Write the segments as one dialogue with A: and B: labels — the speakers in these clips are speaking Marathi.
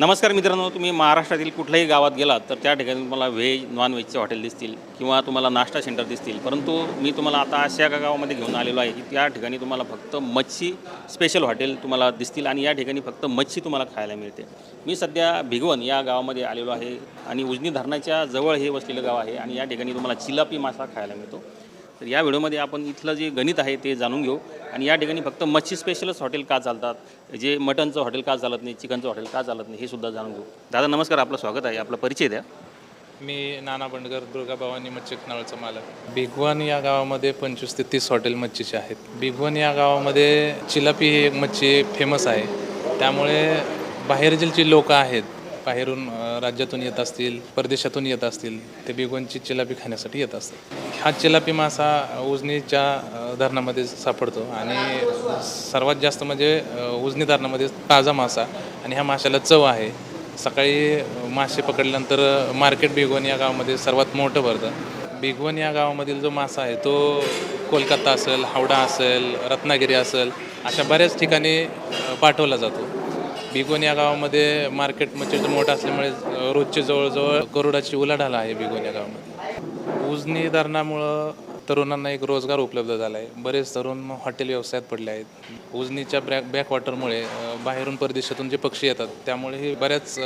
A: नमस्कार मित्रांनो तुम्ही महाराष्ट्रातील कुठल्याही गावात गेलात तर त्या ठिकाणी तुम्हाला व्हेज नॉन व्हेजचे हॉटेल दिसतील किंवा तुम्हाला नाश्ता सेंटर दिसतील. परंतु मी तुम्हाला आता अशा एका गावामध्ये घेऊन आलेलो आहे की त्या ठिकाणी तुम्हाला फक्त मच्छी स्पेशल हॉटेल तुम्हाला दिसतील आणि या ठिकाणी फक्त मच्छी तुम्हाला खायला मिळते. मी सध्या भिगवण या गावामध्ये आलेलो आहे आणि उजनी धरणाच्या जवळ हे वसलेलं गाव आहे आणि या ठिकाणी तुम्हाला चिलापी मासा खायला मिळतो. तर या व्हिडिओमध्ये आपण इथलं जे गणित आहे ते जाणून घेऊ. आणि या ठिकाणी फक्त मच्छी स्पेशलच हॉटेल का चालतात? जे मटनचं हॉटेल का चालत नाही चिकनचं हॉटेल का चालत नाही हे सुद्धा जाणून घेऊ. दादा नमस्कार आपलं स्वागत आहे. आपला परिचय द्या.
B: मी नाना बंडगर दुर्गा भवानी मच्छी खानावळचा मालक. भिगवण या गावामध्ये पंचवीस ते तीस हॉटेल मच्छीचे आहेत. भिगवण या गावामध्ये चिलापी ही मच्छी फेमस आहे. त्यामुळे बाहेरचे जे लोकं आहेत बाहेरून राज्यातून येत असतील परदेशातून येत असतील ते भिगवणची चिलापी खाण्यासाठी येत असतात. हा चिलापी मासा उजनीच्या धरणामध्ये सापडतो आणि सर्वात जास्त म्हणजे उजनी धरणामध्ये ताजा मासा आणि ह्या माशाला चव आहे. सकाळी मासे पकडल्यानंतर मार्केट भिगवण या गावामध्ये सर्वात मोठं भरतं. भिगवण या गावामधील जो मासा आहे तो कोलकाता असेल हावडा असेल रत्नागिरी असेल अशा बऱ्याच ठिकाणी पाठवला जातो. बिगोन या गावामध्ये मार्केट म्हणजे मोठं असल्यामुळे रोजचे जवळजवळ करोडाची उलाढाल आहे बिगोन या गावामध्ये. उजनी धरणामुळं तरुणांना एक रोजगार उपलब्ध झाला आहे बरेच तरुण हॉटेल व्यवसायात पडले आहेत. उजनीच्या ब्रॅक बॅकवॉटरमुळे बाहेरून परदेशातून जे पक्षी येतात त्यामुळेही बऱ्याच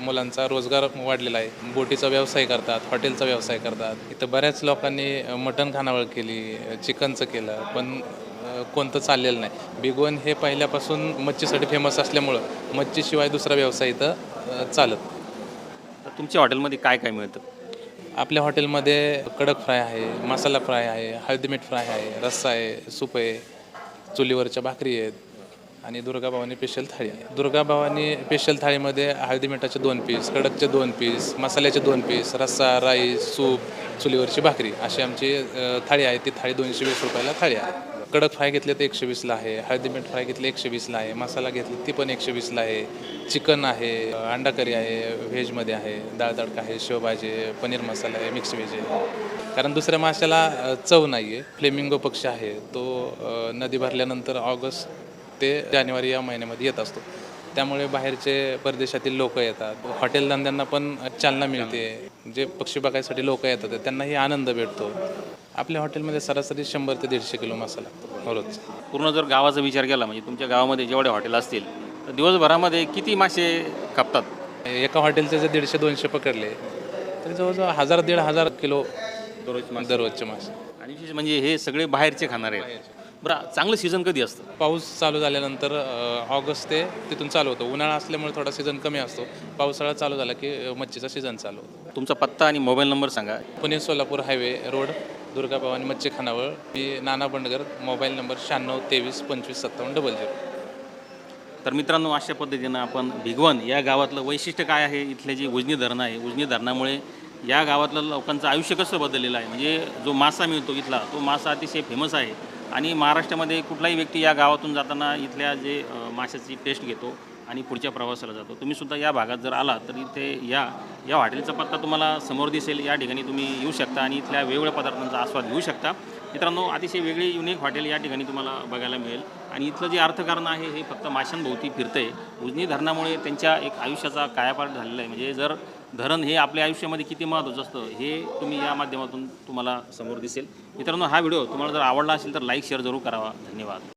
B: मुलांचा रोजगार वाढलेला आहे. बोटीचा व्यवसाय करतात हॉटेलचा व्यवसाय करतात. इथं बऱ्याच लोकांनी मटन मटण खानावळ केली चिकनचं केलं पण कोणतं चाललेलं नाही. बिगवन हे पहिल्यापासून मच्छीसाठी फेमस असल्यामुळं मच्छीशिवाय दुसरा व्यवसाय इथं चालत.
A: तुमच्या हॉटेलमध्ये काय काय मिळतं?
B: आपल्या हॉटेलमध्ये कडक फ्राय आहे मसाला फ्राय आहे हळदी मीठ फ्राय आहे रस्सा आहे सूप आहे चुलीवरच्या भाकरी आहेत आणि दुर्गा भवानी स्पेशल थाळी आहे. दुर्गा भवानी स्पेशल थाळीमध्ये हळदी मिठाचे दोन पीस कडकचे दोन पीस मसाल्याचे दोन पीस रस्सा राईस सूप चुलीवरची भाकरी अशी आमची थाळी आहे. ती थाळी दोनशे वीस रुपयाला थाळी आहे. कडक फ्राय घेतले तर एकशे वीसला आहे हळदी मीठ फ्राय घेतले एकशे वीसला आहे मसाला घेतली ती पण एकशे वीसला आहे चिकन आहे अंडा करी आहे व्हेजमध्ये आहे डाळ तडका आहे शेवभाजी आहे पनीर मसाला आहे मिक्स व्हेज आहे. कारण दुसऱ्या माशाला चव नाही आहे फ्लेमिंगो पक्षी आहे तो नदी भरल्यानंतर ऑगस्ट ते जानेवारी या महिन्यामध्ये येत असतो. त्यामुळे बाहेरचे परदेशातील लोक येतात. हॉटेल धंद्यांना पण चालना मिळते. जे पक्षी बघायसाठी लोक येतात त्यांनाही आनंद भेटतो. आपल्या हॉटेलमध्ये सरासरी शंभर ते दीडशे किलो मसाला लागतो रोज
A: पूर्ण जर गावाचा विचार केला म्हणजे तुमच्या गावामध्ये जेवढे हॉटेल असतील तर दिवसभरामध्ये किती मासे कापतात?
B: एका हॉटेलचे जर दीडशे दोनशे पकडले तर जवळजवळ हजार दीड हजार किलो
A: दररोज
B: दररोजचे मासे.
A: आणि विशेष म्हणजे हे सगळे बाहेरचे खाणारे आहेत. बरं चांगलं सीझन कधी असतं?
B: पाऊस चालू झाल्यानंतर ऑगस्ट ते तिथून चालू होतं. उन्हाळा असल्यामुळे थोडा सीझन कमी असतो. पावसाळा चालू झाला की मच्छीचा सीझन चालू होतो.
A: तुमचा पत्ता आणि मोबाईल नंबर सांगा.
B: पुणे सोलापूर हायवे रोड दुर्गा भवानी मच्छी खानावळ मी नाना बंडगर मोबाईल नंबर शहाण्णव तेवीस पंचवीस सत्तावन्न डबल झिरो.
A: तर मित्रांनो अशा पद्धतीनं आपण भिगवण या गावातलं वैशिष्ट्य काय आहे? इथले जे उजनी धरण आहे उजनी धरणामुळे या गावातलं लोकांचं आयुष्य कसं बदललेलं आहे? म्हणजे जो मासा मिळतो इथला तो मासा अतिशय फेमस आहे. आणि महाराष्ट्रामध्ये कुठलाही व्यक्ती या गावातून जाताना इथल्या जे माशाची टेस्ट घेतो आणि पुढच्या प्रवासाला जातो. तुम्ही सुद्धा या भागात जर आला तर इथे या या हॉटेलचा पत्ता तुम्हाला समोर दिसेल. या ठिकाणी तुम्ही येऊ शकता आणि इथल्या वेगवेगळ्या पदार्थांचा आस्वाद घेऊ शकता. मित्रांनो अतिशय वेगळी युनिक हॉटेल या ठिकाणी तुम्हाला बघायला मिळेल. आणि इथलं जे अर्थकारण आहे हे फक्त माशांभोवती फिरतंय. उजनी धरणामुळे त्यांच्या एक आयुष्याचा कायापाठ झालेला आहे. म्हणजे जर धरण हे आपल्या आयुष्यामध्ये किती महत्त्वाचं असतं हे तुम्ही या माध्यमातून तुम्हाला समोर दिसेल. मित्रांनो हा व्हिडिओ तुम्हाला जर आवडला असेल तर लाईक शेअर जरूर करावा. धन्यवाद.